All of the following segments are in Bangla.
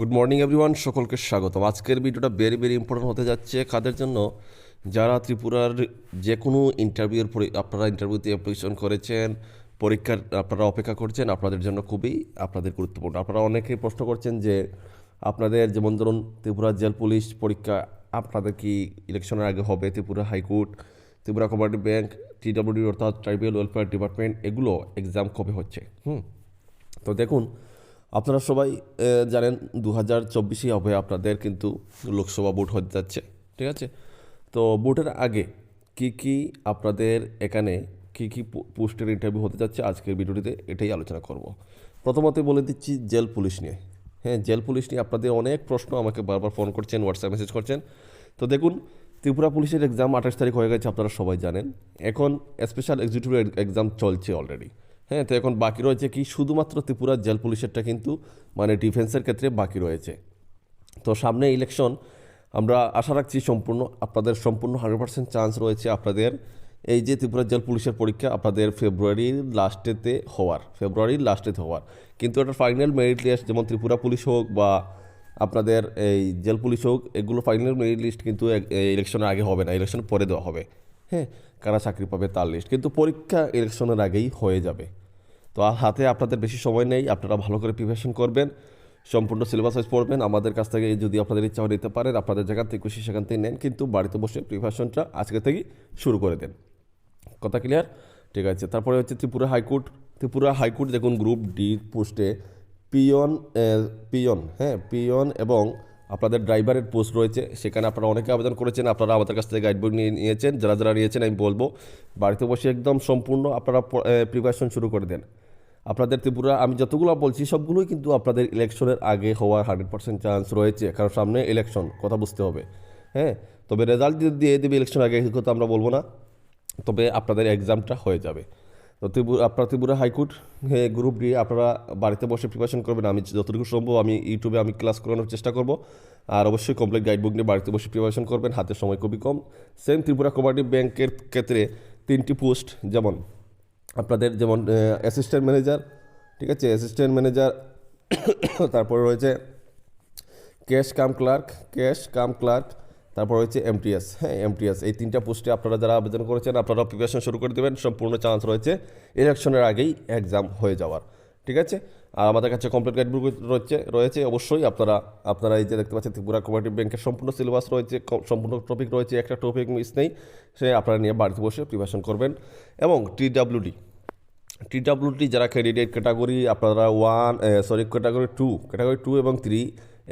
গুড মর্নিং এভরিওয়ান সকলকে স্বাগতম। আজকের ভিডিওটা ভেরি ভেরি ইম্পর্টেন্ট হতে যাচ্ছে কাদের জন্য? যারা ত্রিপুরার যে কোনো ইন্টারভিউর আপনারা ইন্টারভিউতে অ্যাপ্লিকেশন করেছেন, পরীক্ষার আপনারা অপেক্ষা করছেন, আপনাদের জন্য খুবই, আপনাদের গুরুত্বপূর্ণ। আপনারা অনেকেই প্রশ্ন করছেন যে, আপনাদের যেমন ধরুন ত্রিপুরা জেল পুলিশ পরীক্ষা আপনাদের কি ইলেকশনের আগে হবে? Tripura high court, Tripura cooperative bank TWD অর্থাৎ ট্রাইবেল ওয়েলফেয়ার ডিপার্টমেন্ট এগুলো এক্সাম কবে হচ্ছে? হুম? তো দেখুন আপনারা সবাই জানেন দু হাজার চব্বিশেই হবে আপনাদের কিন্তু লোকসভা ভোট হতে যাচ্ছে, ঠিক আছে? তো ভোটের আগে কি কি আপনাদের এখানে কি কি পোস্টের ইন্টারভিউ হতে যাচ্ছে আজকের ভিডিওটিতে এটাই আলোচনা করব। প্রথমত বলে দিচ্ছি জেল পুলিশ নিয়ে। হ্যাঁ জেল পুলিশ নিয়ে আপনাদের অনেক প্রশ্ন আমাকে বারবার ফোন করছেন, হোয়াটসঅ্যাপ মেসেজ করছেন। তো দেখুন, ত্রিপুরা পুলিশের এক্সাম আঠাশ তারিখ হয়ে গেছে, আপনারা সবাই জানেন। এখন স্পেশাল এক্সিকিউটিভ এক্সাম চলছে অলরেডি হ্যাঁ তো এখন বাকি রয়েছে কি? শুধুমাত্র ত্রিপুরা জেল পুলিশেরটা কিন্তু মানে ডিফেন্সের ক্ষেত্রে বাকি রয়েছে। তো সামনে ইলেকশন, আমরা আশা রাখছি সম্পূর্ণ, আপনাদের সম্পূর্ণ হান্ড্রেড পার্সেন্ট চান্স রয়েছে আপনাদের এই যে ত্রিপুরা জেল পুলিশের পরীক্ষা আপনাদের ফেব্রুয়ারির লাস্টেতে হওয়ার, ফেব্রুয়ারির লাস্টেতে হওয়ার। কিন্তু এটা ফাইনাল মেরিট লিস্ট, যেমন ত্রিপুরা পুলিশ হোক বা আপনাদের এই জেল পুলিশ হোক, এগুলো ফাইনাল মেরিট লিস্ট কিন্তু ইলেকশনের আগে হবে না ইলেকশন পরে দেওয়া হবে। হ্যাঁ কারা চাকরি পাবে তার লিস্ট। কিন্তু পরীক্ষা ইলেকশনের আগেই হয়ে যাবে। তো হাতে আপনাদের বেশি সময় নেই, আপনারা ভালো করে প্রিপারেশন করবেন, সম্পূর্ণ সিলেবাস ওয়াইজ পড়বেন। আমাদের কাছ থেকে যদি আপনাদের ইচ্ছা নিতে পারেন, আপনাদের জায়গা থেকে খুশি সেখান থেকে নেন, কিন্তু বাড়িতে বসে প্রিপারেশনটা আজকে থেকেই শুরু করে দেন। কথা ক্লিয়ার ঠিক আছে, তারপরে হচ্ছে Tripura high court. Tripura high court দেখুন গ্রুপ ডি পোস্টে পিয়ন পিয়ন হ্যাঁ পিয়ন এবং আপনাদের ড্রাইভারের পোস্ট রয়েছে। সেখানে আপনারা অনেকে আবেদন করেছেন, আপনারা আমাদের কাছ থেকে গাইড বই নিয়ে নিয়েছেন, যারা যারা নিয়েছেন আমি বলব, বাড়িতে বসে একদম সম্পূর্ণ আপনারা প্রিপারেশন শুরু করে দেন। আপনাদের ত্রিপুরা, আমি যতগুলো বলছি সবগুলোই কিন্তু আপনাদের ইলেকশনের আগে হওয়ার হান্ড্রেড পার্সেন্ট চান্স রয়েছে। কারণ সামনে ইলেকশন কথা বুঝতে হবে। হ্যাঁ? তবে রেজাল্ট দিয়ে দেবে ইলেকশন আগে কথা আমরা বলব না। তবে আপনাদের এক্সামটা হয়ে যাবে। তো ত্রিপুরা আপনার ত্রিপুরা হাইকোর্ট গ্রুপ দিয়ে আপনারা বাড়িতে বসে প্রিপারেশন করবেন। আমি যতটুকু সম্ভব আমি ইউটিউবে আমি ক্লাস করানোর চেষ্টা করব। আর অবশ্যই কমপ্লিট গাইড বুক নিয়ে বাড়িতে বসে প্রিপারেশন করবেন। হাতে সময় খুবই কম। সেম ত্রিপুরা কোপারেটিভ ব্যাংকের ক্ষেত্রে তিনটি পোস্ট যেমন আপনাদের যেমন অ্যাসিস্ট্যান্ট ম্যানেজার ঠিক আছে? অ্যাসিস্ট্যান্ট ম্যানেজার তারপর রয়েছে cash cum clerk cash cum clerk তারপর হচ্ছে এমটিএস হ্যাঁ এমটিএস এই তিনটা পোস্টে আপনারা যারা আবেদন করেছেন আপনারা প্রিপারেশন শুরু করে দেবেন। সম্পূর্ণ চান্স রয়েছে ইলেকশনের আগেই এক্সাম হয়ে যাওয়ার, ঠিক আছে? আর আমাদের কাছে কমপ্লিট গাইডবুক রয়েছে রয়েছে, অবশ্যই আপনারা আপনারা এই যে দেখতে পাচ্ছেন ত্রিপুরা কোপারেটিভ ব্যাংকের সম্পূর্ণ সিলেবাস রয়েছে সম্পূর্ণ টপিক রয়েছে, একটা টপিক মিস নেই, সে আপনারা নিয়ে বাড়িতে বসে প্রিপারেশন করবেন। এবং টিডাব্লিউডি টিডাব্লিউডি যারা ক্যান্ডিডেট ক্যাটাগরি আপনারা one sorry category two category two এবং থ্রি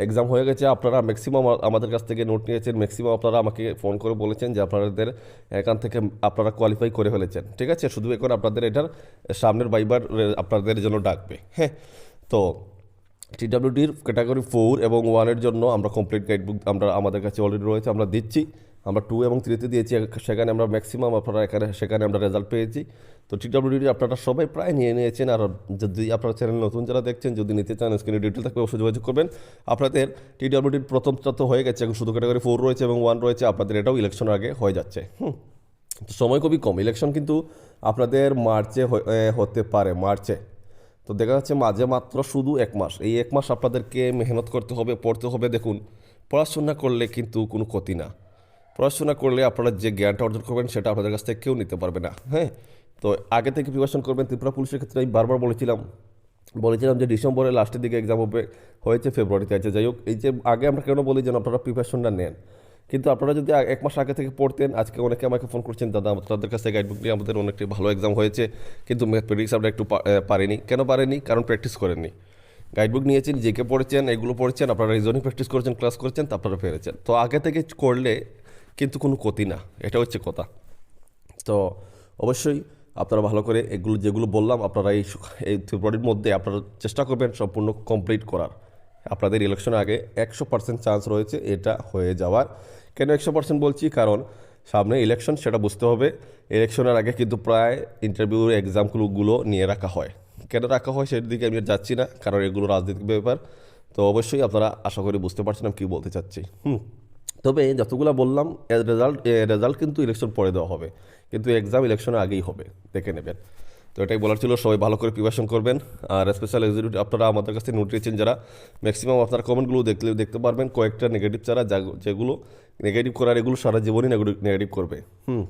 এক্সাম হয়ে গেছে, আপনারা ম্যাক্সিমাম আমাদের কাছ থেকে নোট নিয়েছেন ম্যাক্সিমাম আপনারা আমাকে ফোন করে বলেছেন যে আপনাদের এখান থেকে আপনারা কোয়ালিফাই করে ফেলেছেন। ঠিক আছে? শুধু এখন আপনাদের এটার সামনের বাইবার আপনাদের জন্য ডাকবে। হ্যাঁ? তো টিডাব্লিউডির ক্যাটাগরি ফোর এবং ওয়ানের জন্য আমরা কমপ্লিট গাইডবুক আমরা আমাদের কাছে অলরেডি রয়েছে, আমরা দিচ্ছি। আমরা টু এবং থ্রিতে দিয়েছি, সেখানে আমরা ম্যাক্সিমাম আপনারা এখানে, সেখানে আমরা রেজাল্ট পেয়েছি। তো টিডাব্লিউডি আপনারা সবাই প্রায় নিয়ে নিয়েছেন। আর যদি আপনার চ্যানেল নতুন যারা দেখছেন, যদি নিতে চান স্ক্রিনে ডিটেল থাকবে, অবশ্যই যোগাযোগ করবেন। আপনাদের টিডাব্লিউডির প্রথমটা তো হয়ে গেছে, এখন শুধু ক্যাটাগরি ফোর রয়েছে এবং ওয়ান রয়েছে, আপনাদের এটাও ইলেকশনের আগে হয়ে যাচ্ছে। হুম। তো সময় খুবই কম। ইলেকশন কিন্তু আপনাদের মার্চে হতে পারে, মার্চে। তো দেখা যাচ্ছে মাঝে মাত্র শুধু এক মাস। এই এক মাস আপনাদেরকে মেহনত করতে হবে, পড়তে হবে। দেখুন, পড়াশোনা করলে কিন্তু কোনো ক্ষতি না। পড়াশোনা করলে আপনারা যে জ্ঞানটা অর্জন করবেন সেটা আপনাদের কাছ থেকে কেউ নিতে পারবে না হ্যাঁ? তো আগে থেকে প্রিপারেশন করবেন ত্রিপুরা পুলিশের ক্ষেত্রে আমি বারবার বলেছিলাম বলেছিলাম যে ডিসেম্বরের লাস্টের দিকে এক্সাম হবে, হয়েছে ফেব্রুয়ারিতে আছে যাই হোক, এই যে আগে আমরা কেন বলি যেন আপনারা প্রিপারেশনটা নেন? কিন্তু আপনারা যদি এক মাস আগে থেকে পড়তেন, আজকে অনেকে আমাকে ফোন করছেন, দাদা তাদের কাছে গাইড বুক নিয়ে আমাদের অনেকটি ভালো এক্সাম হয়েছে, কিন্তু ম্যাথমেটিক্স আমরা একটু পারিনি। কেন পারেনি? কারণ প্র্যাকটিস করেননি। গাইডবুক নিয়েছেন জেকে পড়েছেন, এগুলো পড়েছেন, আপনারা রিজনিং প্র্যাকটিস করেছেন ক্লাস করেছেন তা আপনারা পেরেছেন তো আগে থেকে করলে কিন্তু কোনো ক্ষতি না এটা হচ্ছে কথা। তো অবশ্যই আপনারা ভালো করে এগুলো যেগুলো বললাম, আপনারা এই এই ফেব্রুয়ারির মধ্যে আপনারা চেষ্টা করবেন সম্পূর্ণ কমপ্লিট করার। আপনাদের ইলেকশনের আগে একশো পার্সেন্ট চান্স রয়েছে এটা হয়ে যাওয়ার। কেন একশো পার্সেন্ট বলছি? কারণ সামনে ইলেকশন সেটা বুঝতে হবে। ইলেকশনের আগে কিন্তু প্রায় ইন্টারভিউ এক্সামগুলো নিয়ে রাখা হয়। কেন রাখা হয় সেটার দিকে আমি আর যাচ্ছি না, কারণ এগুলো রাজনৈতিক ব্যাপার। তো অবশ্যই আপনারা আশা করি বুঝতে পারছেন আমি কী বলতে চাচ্ছি। হুম। তবে যতগুলো বললাম রেজাল্ট রেজাল্ট কিন্তু ইলেকশন পরে দেওয়া হবে। কিন্তু এক্সাম ইলেকশনের আগেই হবে, দেখে নেবেন। তো এটাই বলার ছিল, সবাই ভালো করে প্রিপারেশন করবেন। আর স্পেশাল এক্সিকিউটিভ আপনারা আমাদের কাছে নোট নিয়েছেন যারা ম্যাক্সিমাম আপনার কমেন্টগুলো দেখলে, দেখতে পারবেন কয়েকটা নেগেটিভ ছাড়া যা- যেগুলো নেগেটিভ করার এগুলো সারা জীবনই নেগেটিভ করবে। হুম।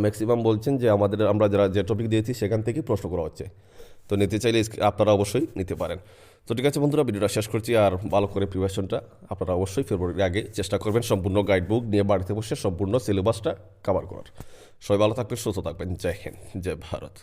ম্যাক্সিমাম বলছেন যে আমাদের, আমরা যারা যে টপিক দিয়েছি, সেখান থেকেই প্রশ্ন করা হচ্ছে। তো নিতে চাইলে, আপনারা অবশ্যই নিতে পারেন। তো ঠিক আছে বন্ধুরা, ভিডিওটা শেষ করছি আর ভালো করে প্রিপারেশনটা আপনারা অবশ্যই ফেব্রুয়ারির আগে চেষ্টা করবেন সম্পূর্ণ গাইডবুক নিয়ে বাড়িতে বসে সম্পূর্ণ সিলেবাসটা কভার করার। সবাই ভালো থাকবেন, সুস্থ থাকবেন। জয় হিন্দ, জয় ভারত।